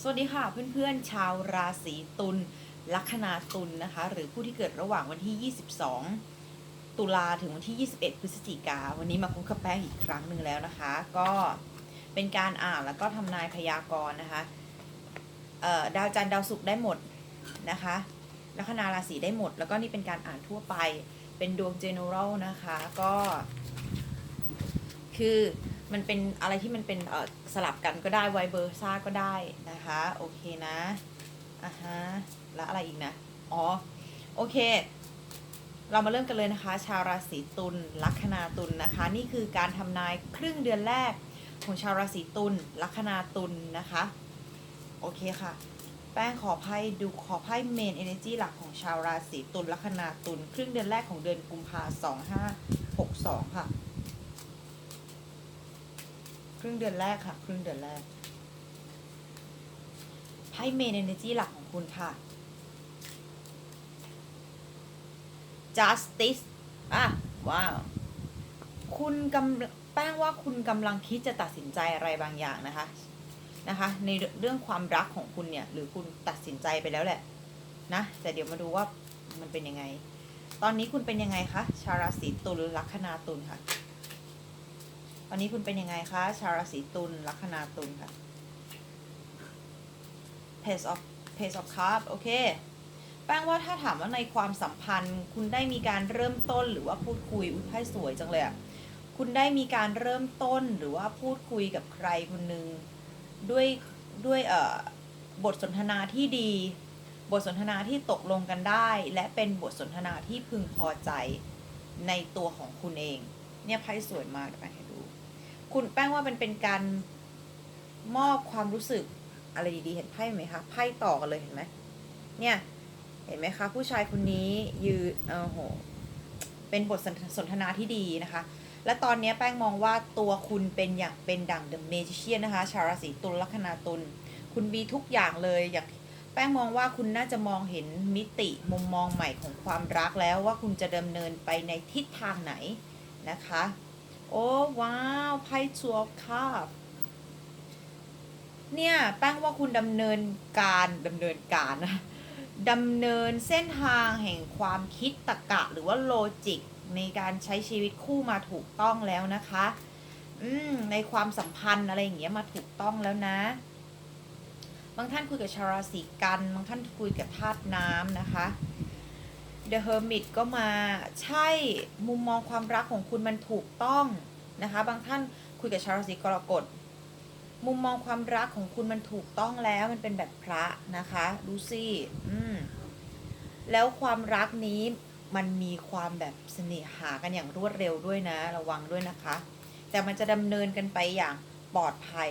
สวัสดีค่ะเพื่อนๆ ชาวราศีตุลลัคนาตุลนะคะ หรือผู้ที่เกิดระหว่างวันที่ 22 ตุลาถึงวันที่ 21 พฤศจิกา วันนี้มาพบกับแป้งอีกครั้งหนึ่งแล้วนะคะ ก็เป็นการอ่านแล้วก็ทำนายพยากรณ์นะคะดาวจันทร์ดาวศุกร์ได้หมดนะคะลัคนาราศีได้หมด แล้วก็นี่เป็นการอ่านทั่วไปเป็นดวง general นะคะ ก็ คือ มันเป็นอะไรที่มันเป็นเออสลับกันก็ได้ไวเบอร์ซ่าก็ได้นะคะ โอเคนะอะฮะแล้วอะไรอีกนะ อ๋อ โอเค เรามาเริ่มกันเลยนะคะ ชาวราศีตุลลัคนาตุลนะคะ นี่คือการทำนายครึ่งเดือนแรกของชาวราศีตุลลัคนาตุลนะคะ โอเคค่ะ แป้งขอไพ่ดูขอไพ่เมนเอเนจีหลักของชาวราศีตุลลัคนาตุลครึ่งเดือนแรกของเดือนกุมภาสองห้าหกสองค่ะ ครึ่งเดือนแรกค่ะ ครึ่งเดือนแรกไพ่เมนเอเนจีหลักของคุณค่ะ justice อะ ว้าว คุณกำแป้งว่าคุณกำลังคิดจะตัดสินใจอะไรบางอย่างนะคะ นะคะ ในเรื่องความรักของคุณเนี่ย หรือคุณตัดสินใจไปแล้วแหละ นะ แต่เดี๋ยวมาดูว่ามันเป็นยังไง ตอนนี้คุณเป็นยังไงคะ ชาราศีตุลลัคนาตุลค่ะ ตอนนี้คุณเป็นยังไงคะ ชาวราศีตุลลัคนาตุลค่ะ Page of Page of Cup โอเค แป้งว่าถ้าถามว่าในความสัมพันธ์ คุณได้มีการเริ่มต้นหรือว่าพูดคุยอุ้ยไพ่สวยจังเลยอะคุณได้มีการเริ่มต้นหรือว่าพูดคุยกับใครคนหนึ่งด้วยด้วยเอ่อบทสนทนาที่ดี บทสนทนาที่ตกลงกันได้ และเป็นบทสนทนาที่พึงพอใจในตัวของคุณเอง เนี่ยไพ่สวยมากเดี๋ย คุณแป้งว่ามันเป็นการมอบความรู้สึกอะไรดีๆ เห็นไพ่ไหมคะ ไพ่ต่อกันเลยเห็นไหม เนี่ย เห็นไหมคะ ผู้ชายคนนี้ยืนเออโห เป็นบทสนทนาที่ดีนะคะ และตอนนี้แป้งมองว่าตัวคุณเป็นอย่างเป็นดั่งเดอะเมจิเชียนนะคะ ชาวราศีตุลลัคนาตุล คุณมีทุกอย่างเลย อยากแป้งมองว่าคุณน่าจะมองเห็นมิติมุมมองใหม่ของความรักแล้วว่าคุณจะดำเนินไปในทิศทางไหนนะคะ โอ้ว้าวไพ่ชัวคาบเนี่ยแป้งว่าคุณดำเนินการดำเนินการนะดำเนินเส้นทางแห่งความคิดตรรกะหรือว่าโลจิก ในการใช้ชีวิตคู่มาถูกต้องแล้วนะคะ อืมในความสัมพันธ์อะไรอย่างเงี้ยมาถูกต้องแล้วนะ บางท่านคุยกับชาราศีกัน บางท่านคุยกับธาตุน้ำนะคะ The Hermit ก็มาใช่มุมมองความรักของคุณมันถูกต้องนะคะ บางท่านคุยกับชาวราศีกรกฎมุมมองความรักของคุณมันถูกต้องแล้วมันเป็นแบบพระนะคะดูสิอืมแล้วความรักนี้มันมีความแบบเสน่หากันอย่างรวดเร็วด้วยนะ ระวังด้วยนะคะ แต่มันจะดำเนินกันไปอย่างปลอดภัย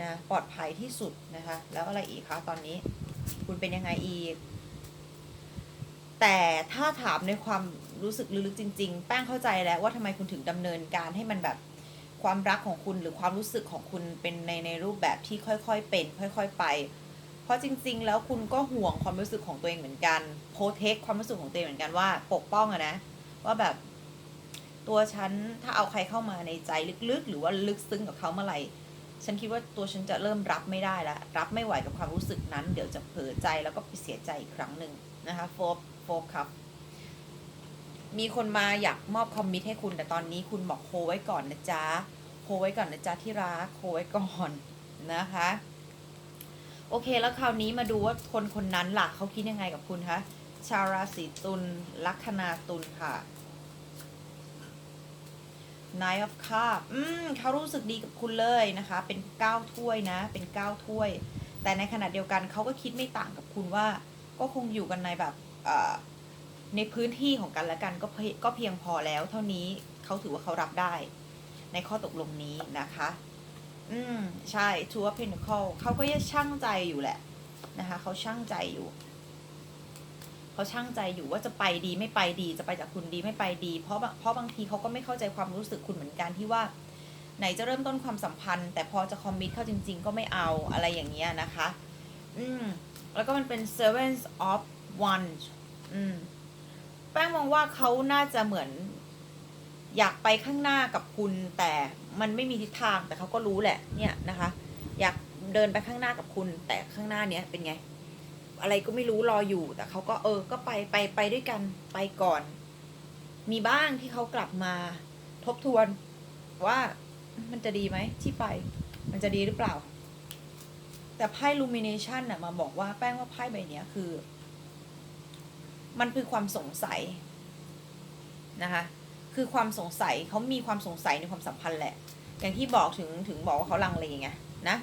นะปลอดภัยที่สุดนะคะ แล้วอะไรอีกคะตอนนี้ คุณเป็นยังไงอีก แต่ถ้าถามในความรู้สึกลึกๆจริง ๆ แป้งเข้าใจแล้วว่าทำไมคุณถึงดำเนินการให้มันแบบความรักของคุณหรือความรู้สึกของคุณเป็นในในรูปแบบที่ค่อยๆเป็น ค่อย ๆ ไป เพราะจริง ๆ แล้วคุณก็ห่วงความรู้สึกของตัวเองเหมือนกันโปรเทคความรู้สึกของตัวเองเหมือนกันว่า ปกป้องอะนะ ว่าแบบตัวฉันถ้าเอาใครเข้ามาในใจลึกๆ หรือว่าลึกซึ้งกับเขาเมื่อไหร่ฉันคิดว่าตัวฉันจะเริ่มรับไม่ได้แล้วรับไม่ไหวกับความรู้สึกนั้น เดี๋ยวจะเผลอใจแล้วก็ไปเสียใจอีกครั้งหนึ่งนะคะโฟบ โฟบครับ มีคนมาอยากมอบคอมมิตให้คุณแต่ตอนนี้คุณบอกโฮไว้ก่อนนะจ๊ะโฮไว้ก่อนนะจ๊ะที่รักโฮไว้ก่อนนะคะ โอเคแล้วคราวนี้มาดูว่าคนคนนั้นล่ะเขาคิดยังไงกับคุณคะชาวราศีตุลลัคนาตุลค่ะ Nine of Cups อืมเขารู้สึกดีกับคุณเลยนะคะ เป็นเก้าถ้วยนะ เป็นเก้าถ้วย แต่ในขณะเดียวกันเขาก็คิดไม่ต่างกับคุณว่า ก็คงอยู่กันในแบบ ในพื้นที่ของกันและกันก็เพียก็เพียงพอแล้ว เท่านี้เขาถือว่าเขารับได้ ในข้อตกลงนี้นะคะ อืมใช่ทัวร์เพนคลเขาก็ยังช่างใจอยู่แหละนะคะเขาช่างใจอยู่เขาช่างใจอยู่ว่าจะไปดีไม่ไปดีจะไปจากคุณดีไม่ไปดี เพราะเพราะบางทีเขาก็ไม่เข้าใจความรู้สึกคุณเหมือนกันที่ว่า ไหนจะเริ่มต้นความสัมพันธ์ แต่พอจะคอมมิตเข้าจริง ๆ ก็ไม่เอาอะไรอย่างเงี้ยนะคะ อืมแล้วก็มันเป็น seven of wands อืมแป้งมองว่าเขาน่าจะเหมือน อยากไปข้างหน้ากับคุณ แต่มันไม่มีทิศทางแต่เขาก็รู้แหละ เนี่ยนะคะ อยากเดินไปข้างหน้ากับคุณ แต่ข้างหน้าเนี้ยเป็นไง อะไรก็ไม่รู้รออยู่แต่เขาก็เออ ก็ไปไปไปด้วยกันไปก่อน มีบ้างที่เขากลับมา ทบทวน ว่ามันจะดีไหมที่ไป มันจะดีหรือเปล่า แต่ไพ่ Lumination น่ะมาบอกว่าแป้งว่าไพ่ใบเนี้ยคือ มันคือความสงสัยนะคะคือความสงสัยเขามีความสงสัยในความสัมพันธ์แหละ อย่างที่บอกถึงถึงบอกว่าเขาลังเลไงนะ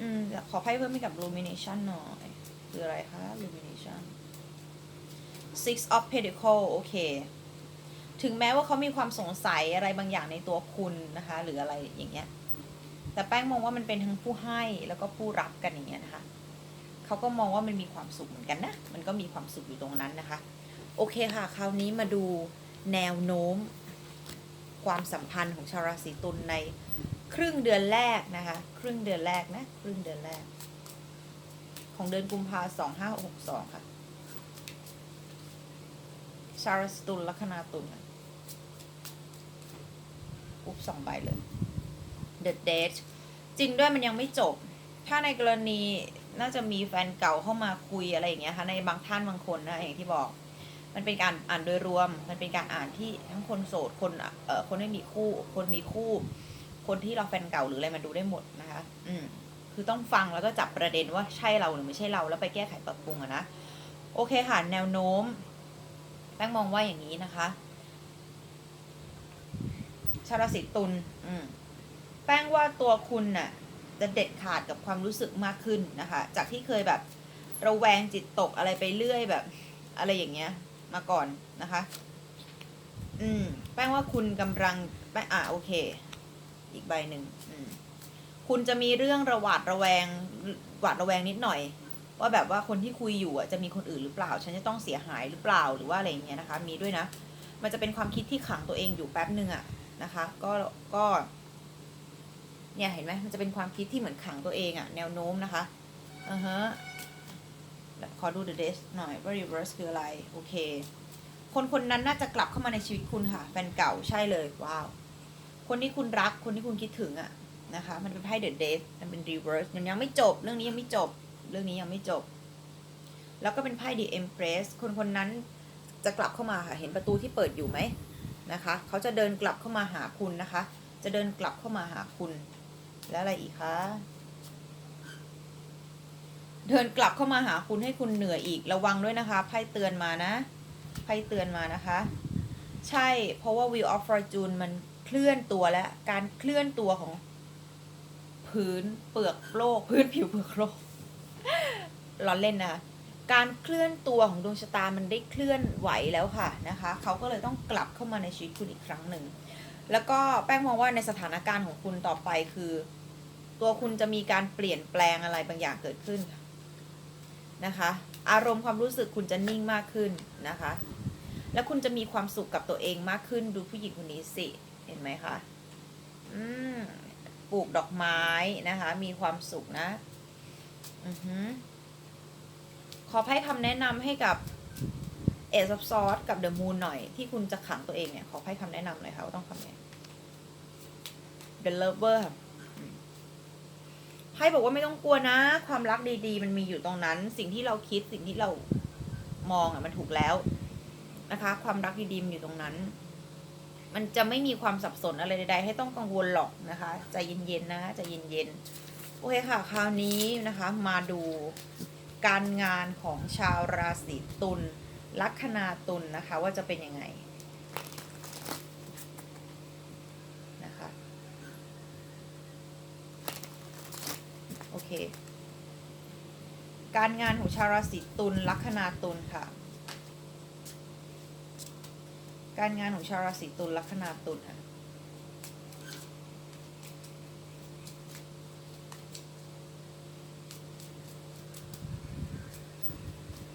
อืมขอไพ่เพิ่มให้กับ Lumination หน่อย คืออะไรคะ Lumination Six of Pentacle โอเค ถึงแม้ว่าเขามีความสงสัยอะไรบางอย่างในตัวคุณนะคะ หรืออะไรอย่างเงี้ย แต่แป้งมองว่ามันเป็นทั้งผู้ให้แล้วก็ผู้รับกันอย่างเงี้ยนะคะ เขาก็มองว่ามันมีความสุขเหมือนกันนะ มันก็มีความสุขอยู่ตรงนั้นนะคะ โอเคค่ะ คราวนี้มาดูแนวโน้ม ความสัมพันธ์ของชาวราศีตุลในครึ่งเดือนแรกนะคะ ครึ่งเดือนแรกนะ ครึ่งเดือนแรก ของเดือนกุมภาสองห้าหกสองค่ะ ชาวราศีตุลลัคนาตุลอุ๊บสองใบเลย The Date จริงด้วยมันยังไม่จบ ถ้าในกรณี น่าจะมีแฟนเก่าเข้ามาคุยอะไรอย่างเงี้ยค่ะในบางท่านบางคนนะอย่างที่บอก มันเป็นการอ่านโดยรวม มันเป็นการอ่านที่ทั้งคนโสดคนเอ่อคนไม่มีคู่ คนมีคู่ คนที่เราแฟนเก่าหรืออะไรมาดูได้หมดนะคะ อืมคือต้องฟังแล้วก็จับประเด็นว่าใช่เราหรือไม่ใช่เราแล้วไปแก้ไขปรับปรุงอะนะโอเคค่ะแนวโน้มแป้งมองว่าอย่างนี้นะคะชาวราศีตุลอืมแป้งว่าตัวคุณน่ะ จะเด็ดขาดกับความรู้สึกมากขึ้นนะคะ จากที่เคยแบบระแวงจิตตกอะไรไปเรื่อยแบบ อะไรอย่างเงี้ย มาก่อนนะคะ อืม แป้งว่าคุณกำลังแป้งอะโอเค อีกใบหนึ่งอืมคุณจะมีเรื่องระหวาดระแวงหวาดระแวงนิดหน่อย ว่าแบบว่าคนที่คุยอยู่อะจะมีคนอื่นหรือเปล่า ฉันจะต้องเสียหายหรือเปล่าหรือว่าอะไรอย่างเงี้ยนะคะ มีด้วยนะ มันจะเป็นความคิดที่ขังตัวเองอยู่แป๊บหนึ่งอะนะคะ ก็ก็ เนี่ยเห็นไหมมันจะเป็นความคิดที่เหมือนขังตัวเองอะแนวโน้มนะคะอือฮะขอดู the dash หน่อยว่า reverse คืออะไร โอเค คนคนนั้นน่าจะกลับเข้ามาในชีวิตคุณค่ะ แฟนเก่าใช่เลยว้าว คนที่คุณรักคนที่คุณคิดถึงอะนะคะ มันเป็นไพ่ the dash มันเป็น reverse ยังยังไม่จบ เรื่องนี้ยังไม่จบ เรื่องนี้ยังไม่จบ แล้วก็เป็นไพ่ the empress คนคนนั้นจะกลับเข้ามาค่ะ เห็นประตูที่เปิดอยู่ไหมนะคะ เขาจะเดินกลับเข้ามาหาคุณนะคะ จะเดินกลับเข้ามาหาคุณ แล้วอะไรอีกคะเดินกลับเข้ามาหาคุณให้คุณเหนื่อยอีกระวังด้วยนะคะไพ่เตือนมานะไพ่เตือนมานะคะ ใช่เพราะว่า Wheel of Fortune มันเคลื่อนตัวและการเคลื่อนตัวของ พื้นเปลือกโลกพื้นผิวเปลือกโลกล้อเล่นนะการเคลื่อนตัวของดวงชะตามันได้เคลื่อนไหวแล้วค่ะนะคะเขาก็เลยต้องกลับเข้ามาในชีวิตคุณอีกครั้งหนึ่งแล้วก็แป้งมองว่าในสถานการณ์ของคุณต่อไปคือ ตัวคุณจะมีการเปลี่ยนแปลงอะไรบางอย่างเกิดขึ้นนะคะ อารมณ์ความรู้สึกคุณจะนิ่งมากขึ้นนะคะ แล้วคุณจะมีความสุขกับตัวเองมากขึ้นดูผู้หญิงคนนี้สิ เห็นไหมคะอืมปลูกดอกไม้นะคะ มีความสุขนะอือหือขอให้คำแนะนำให้กับเอซอฟซอสกับเดอะมูนหน่อย ที่คุณจะขังตัวเองเนี่ย ขอให้คำแนะนำหน่อยค่ะว่าต้องทำไง The Lover ค่ะอืม ไพ่บอกว่าไม่ต้องกลัวนะ ความรักดีๆ มันมีอยู่ตรงนั้น สิ่งที่เราคิดสิ่งที่เรามองอะมันถูกแล้วนะคะ ความรักดีๆมันอยู่ตรงนั้น มันจะไม่มีความสับสนอะไรใดๆ ให้ต้องกังวลหรอกนะคะใจเย็นๆนะใจเย็นๆโอเคค่ะ คราวนี้นะคะ มาดูการงานของชาวราศีตุลลัคนาตุลนะคะ ว่าจะเป็นยังไงนะคะ โอ เค การงานของชาวราศีตุลลัคนาตุลค่ะ การงานของชาวราศีตุลลัคนาตุลค่ะ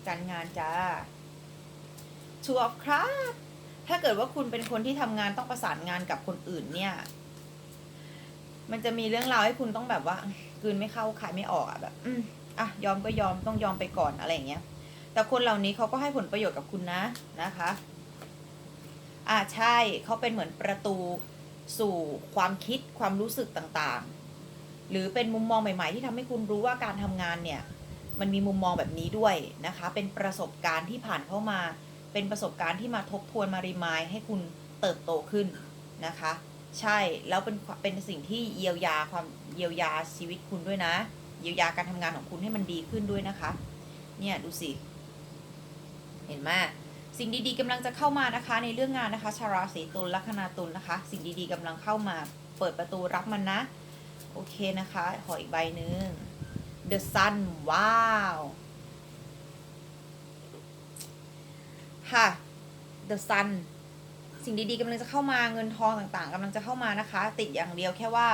การงานจ้า Two of Cups ถ้าเกิดว่าคุณเป็นคนที่ทำงานต้องประสานงานกับคนอื่นเนี่ย มันจะมีเรื่องราวให้คุณต้องแบบว่ากลืนไม่เข้าขายไม่ออกอะแบบอะยอมก็ยอมต้องยอมไปก่อนอะไรอย่างเงี้ย แต่คนเหล่านี้เขาก็ให้ผลประโยชน์กับคุณนะนะคะอ่าใช่เขาเป็นเหมือนประตูสู่ความคิดความรู้สึกต่างๆ หรือเป็นมุมมองใหม่ ๆ ที่ทำให้คุณรู้ว่าการทำงานเนี่ย มันมีมุมมองแบบนี้ด้วยนะคะ เป็นประสบการณ์ที่ผ่านเข้ามา เป็นประสบการณ์ที่มาทบทวนมารีมายให้คุณเติบโตขึ้นนะคะ ใช่แล้วเป็นเป็นสิ่งที่เยียวยาความเยียวยาชีวิตคุณด้วยนะ เยียวยาการทำงานของคุณให้มันดีขึ้นด้วยนะคะ เนี่ยดูสิ เห็นไหมสิ่งดีๆกำลังจะเข้ามานะคะ ในเรื่องงานนะคะ ชาวราศีตุลลัคนาตุลนะคะ สิ่งดีๆกำลังเข้ามา เปิดประตูรับมันนะ โอเคนะคะ ขออีกใบหนึ่ง The Sun ว้าว ค่ะ The Sun สิ่งดีๆกำลังจะเข้ามาเงินทองต่างๆกำลังจะเข้ามานะคะ ติดอย่างเดียวแค่ว่า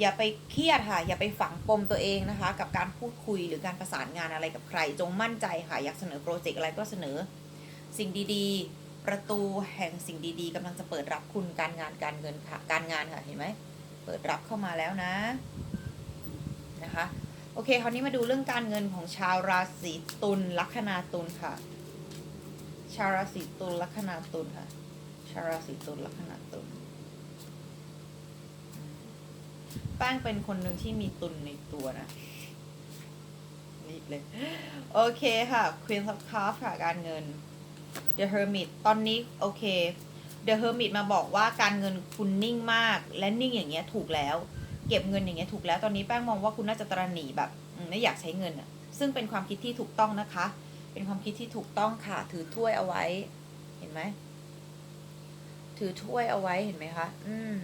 อย่าไปเครียดค่ะ อย่าไปฝังปมตัวเองนะคะ กับการพูดคุยหรือการประสานงานอะไรกับใคร จงมั่นใจค่ะ อยากเสนอโปรเจกต์อะไรก็เสนอ สิ่งดีๆ ประตูแห่งสิ่งดีๆกำลังจะเปิดรับคุณการงานการเงินค่ะการงานค่ะเห็นไหมเปิดรับเข้ามาแล้วนะนะคะโอเค คราวนี้มาดูเรื่องการเงินของชาวราศีตุลลัคนาตุลค่ะ ชาวราศีตุลลัคนาตุลค่ะาวราศีตุลลัคนาตุลแป้งเป็นคนหนึ่งที่มีตุลในตัวนะรีบเลย โอเคค่ะ Queen of Cups ค่ะการเงิน The Hermit ตอนนี้โอเค The Hermit มาบอกว่าการเงินคุณนิ่งมาก และนิ่งอย่างเงี้ยถูกแล้ว เก็บเงินอย่างเงี้ยถูกแล้ว ตอนนี้แป้งมองว่าคุณน่าจะตระหนี่แบบไม่อยากใช้เงินอะซึ่งเป็นความคิดที่ถูกต้องนะคะ เป็นความคิดที่ถูกต้องค่ะ ถือถ้วยเอาไว้ เห็นไหม ถือถ้วยเอาไว้เห็นไหมคะ อืม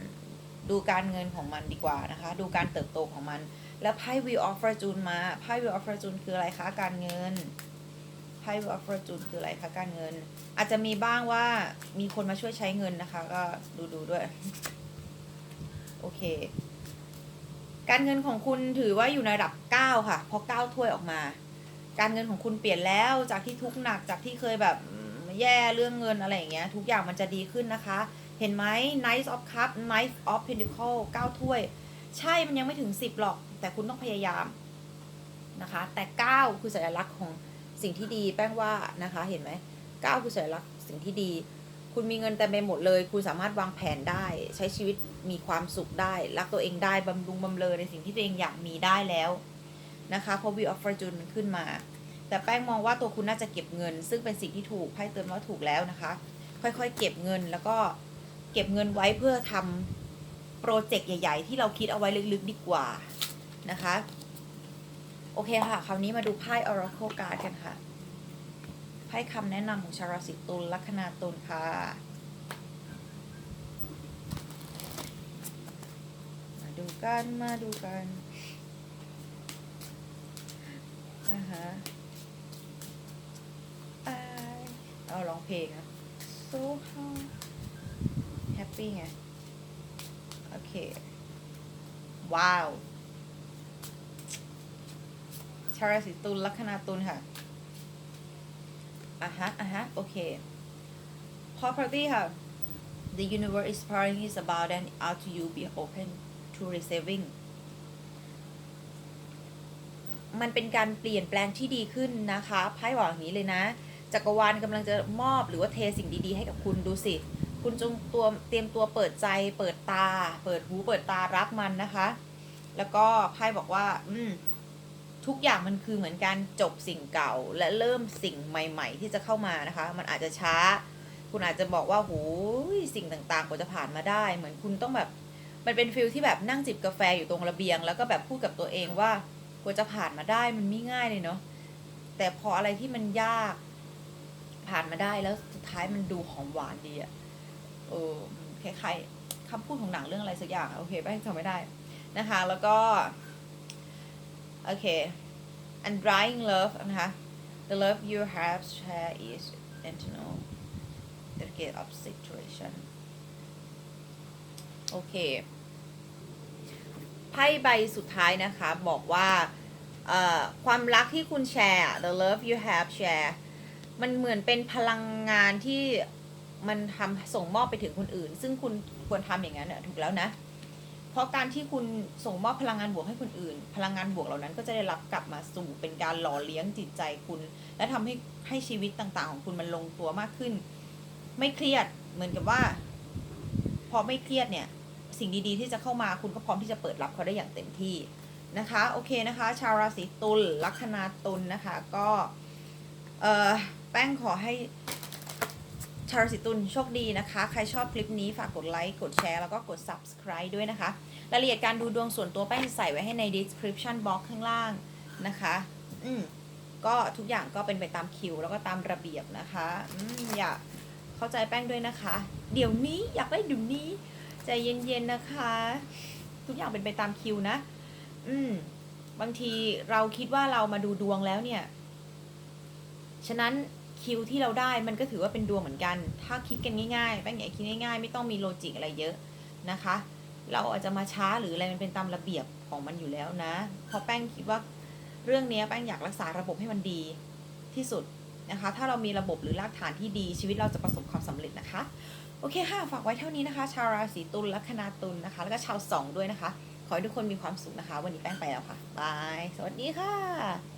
ดูการเงินของมันดีกว่านะคะ ดูการเติบโตของมัน แล้วไพ่ Wheel of Fortune มา ไพ่ Wheel of Fortune คืออะไรคะ การเงิน ไพ่ Wheel of Fortune คืออะไรคะ การเงิน อาจจะมีบ้างว่ามีคนมาช่วยใช้เงินนะคะ ก็ดูดูด้วย โอเค การเงินของคุณถือว่าอยู่ในระดับ 9 ค่ะเพราะ9ถ้วยออกมา การเงินของคุณเปลี่ยนแล้ว จากที่ทุกข์หนัก จากที่เคยแบบ แย่เรื่องเงินอะไรอย่างเงี้ยทุกอย่างมันจะดีขึ้นนะคะ เห็นไหม Knight of Cup Knight of Pentacle 9ถ้วย ใช่มันยังไม่ถึง 10 หรอก แต่คุณต้องพยายามนะคะ แต่ 9 คือสัญลักษณ์ของสิ่งที่ดีแป้งว่านะคะเห็นไหม9คือสัญลักษณ์สิ่งที่ดี คุณมีเงินเต็มไปหมดเลย คุณสามารถวางแผนได้ ใช้ชีวิตมีความสุขได้ รักตัวเองได้บำรุงบำเรอในสิ่งที่ตัวเองอยากมีได้แล้วนะคะเพราะ Wheel of Fortune มันขึ้นมา แต่แป้งมองว่าตัวคุณน่าจะเก็บเงิน ซึ่งเป็นสิ่งที่ถูกไพ่เตือนว่าถูกแล้วนะคะ ค่อยๆ เก็บเงินแล้วก็เก็บเงินไว้เพื่อทำโปรเจกต์ใหญ่ ๆ ที่เราคิดเอาไว้ลึกๆดีกว่านะคะ โอเคค่ะ คราวนี้มาดูไพ่ Oracle Card กันค่ะไพ่คำแนะนำของชาวราศีตุลลัคนาตุลค่ะมาดูกันมาดูกันอ่าฮะอ่าเอาร้อ งเพลงนะ so how happy ไง โอเค ว้าว ชาวราศีตุลลัคนาตุลค่ะอะฮะอะฮะ โอเค property ค่ะ the universe is pouring is about and out to you be open to receiving มันเป็นการเปลี่ยนแปลงที่ดีขึ้นนะคะไพ่บอกอย่างนี้เลยนะ จักรวาลกำลังจะมอบหรือว่าเทสิ่งดีๆให้กับคุณดูสิ คุณจงตัวเตรียมตัวเปิดใจ เปิดตา เปิดหูเปิดตารับมันนะคะ แล้วก็ไพ่บอกว่า อืมทุกอย่างมันคือเหมือนการจบสิ่งเก่าและเริ่มสิ่งใหม่ ๆ ที่จะเข้ามานะคะ มันอาจจะช้า คุณอาจจะบอกว่าโหยสิ่งต่างๆกว่าจะผ่านมาได้ เหมือนคุณต้องแบบ มันเป็นฟิลที่แบบนั่งจิบกาแฟอยู่ตรงระเบียง แล้วก็แบบพูดกับตัวเองว่ากว่าจะผ่านมาได้มันไม่ง่ายเลยเนาะแต่พออะไรที่มันยาก ผ่านมาได้แล้วสุดท้ายมันดูหอมหวานดีอะเออคล้ายๆคำพูดของหนังเรื่องอะไรสักอย่างโอเคแป้งจำไม่ได้นะคะ แล้วก็ โอเค undying love นะคะ the love you have share is internal delicate of situation โอเคไพ่ใบสุดท้ายนะคะ บอกว่าเอ่อความรักที่คุณแชร์ the love you have share มันเหมือนเป็นพลังงานที่มันทำส่งมอบไปถึงคนอื่น ซึ่งคุณควรทำอย่างนั้นน่ะถูกแล้วนะ เพราะการที่คุณส่งมอบพลังงานบวกให้คนอื่น พลังงานบวกเหล่านั้นก็จะได้รับกลับมาสู่เป็นการหล่อเลี้ยงจิตใจคุณ และทำให้ให้ชีวิตต่างๆ ของคุณมันลงตัวมากขึ้น ไม่เครียดเหมือนกับว่า พอไม่เครียดเนี่ย สิ่งดีๆ ที่จะเข้ามาคุณก็พร้อมที่จะเปิดรับเขาได้อย่างเต็มที่นะคะ โอเคนะคะ ชาวราศีตุลลัคนาตุลนะคะ ก็เอ่อ แป้งขอให้ชาวราศีตุลโชคดีนะคะ ใครชอบคลิปนี้ฝากกดไลค์ กดแชร์ แล้วก็กด subscribe ด้วยนะคะ รายละเอียดการดูดวงส่วนตัวแป้งใส่ไว้ให้ใน description box ข้างล่างนะคะ อืมก็ทุกอย่างก็เป็นไปตามคิว แล้วก็ตามระเบียบนะคะอืมอย่าเข้าใจแป้งด้วยนะคะ เดี๋ยวนี้อยากได้เดี๋ยวนี้ ใจเย็นๆนะคะ ทุกอย่างเป็นไปตามคิวนะ อืมบางทีเราคิดว่าเรามาดูดวงแล้วเนี่ย ฉะนั้น คิวที่เราได้มันก็ถือว่าเป็นดวงเหมือนกัน ถ้าคิดกันง่ายๆแป้งอยากให้คิดง่ายๆ ไม่ต้องมีโลจิกอะไรเยอะนะคะ เราอาจจะมาช้าหรืออะไรมันเป็นตามระเบียบของมันอยู่แล้วนะเพราะแป้งคิดว่าเรื่องนี้แป้งอยากรักษาระบบให้มันดีที่สุดนะคะ ถ้าเรามีระบบหรือรากฐานที่ดีชีวิตเราจะประสบความสำเร็จนะคะ โอเคค่ะ ฝากไว้เท่านี้นะคะ ชาวราศีตุลลัคนาตุลนะคะ แล้วก็ชาวสองด้วยนะคะ ขอให้ทุกคนมีความสุขนะคะ วันนี้แป้งไปแล้วค่ะ บาย สวัสดีค่ะ